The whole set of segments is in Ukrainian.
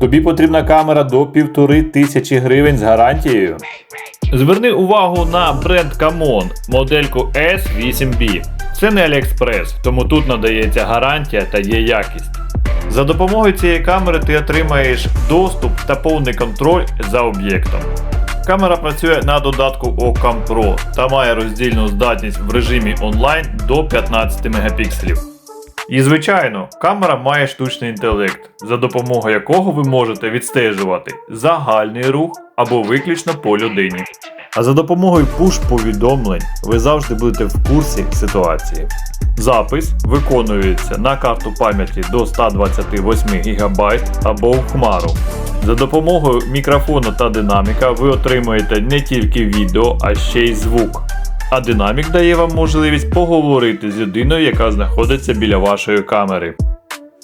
Тобі потрібна камера до півтори тисячі гривень з гарантією. Зверни увагу на бренд Camon, модельку S8B. Це не AliExpress, тому тут надається гарантія та є якість. За допомогою цієї камери ти отримаєш доступ та повний контроль за об'єктом. Камера працює на додатку Ocam Pro та має роздільну здатність в режимі онлайн до 15 мегапікселів. І звичайно, камера має штучний інтелект, за допомогою якого ви можете відстежувати загальний рух або виключно по людині. А за допомогою push-повідомлень ви завжди будете в курсі ситуації. Запис виконується на карту пам'яті до 128 ГБ або в хмару. За допомогою мікрофону та динаміка ви отримуєте не тільки відео, а ще й звук. А динамік дає вам можливість поговорити з людиною, яка знаходиться біля вашої камери.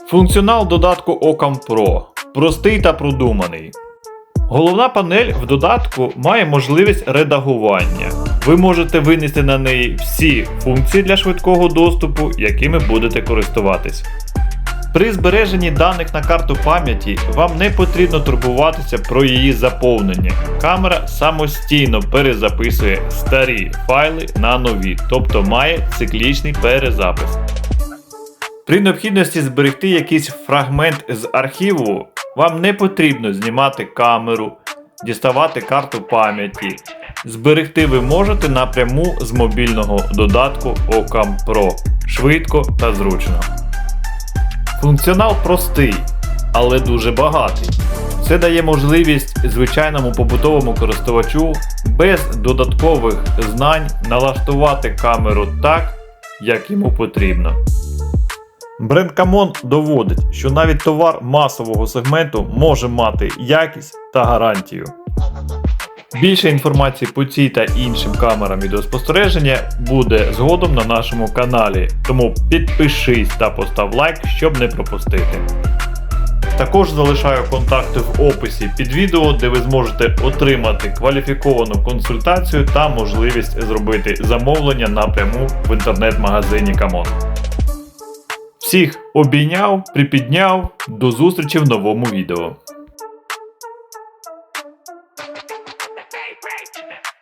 Функціонал додатку Ocam Pro простий та продуманий. Головна панель в додатку має можливість редагування. Ви можете винести на неї всі функції для швидкого доступу, якими будете користуватись. При збереженні даних на карту пам'яті вам не потрібно турбуватися про її заповнення. Камера самостійно перезаписує старі файли на нові, тобто має циклічний перезапис. При необхідності зберегти якийсь фрагмент з архіву, вам не потрібно знімати камеру, діставати карту пам'яті. Зберегти ви можете напряму з мобільного додатку Ocam Pro швидко та зручно. Функціонал простий, але дуже багатий. Це дає можливість звичайному побутовому користувачу без додаткових знань налаштувати камеру так, як йому потрібно. Бренд Camon доводить, що навіть товар масового сегменту може мати якість та гарантію. Більше інформації по цій та іншим камерам відеоспостереження буде згодом на нашому каналі, тому підпишись та постав лайк, щоб не пропустити. Також залишаю контакти в описі під відео, де ви зможете отримати кваліфіковану консультацію та можливість зробити замовлення напряму в інтернет-магазині Камон. Всіх обійняв, припідняв. До зустрічі в новому відео. Testament.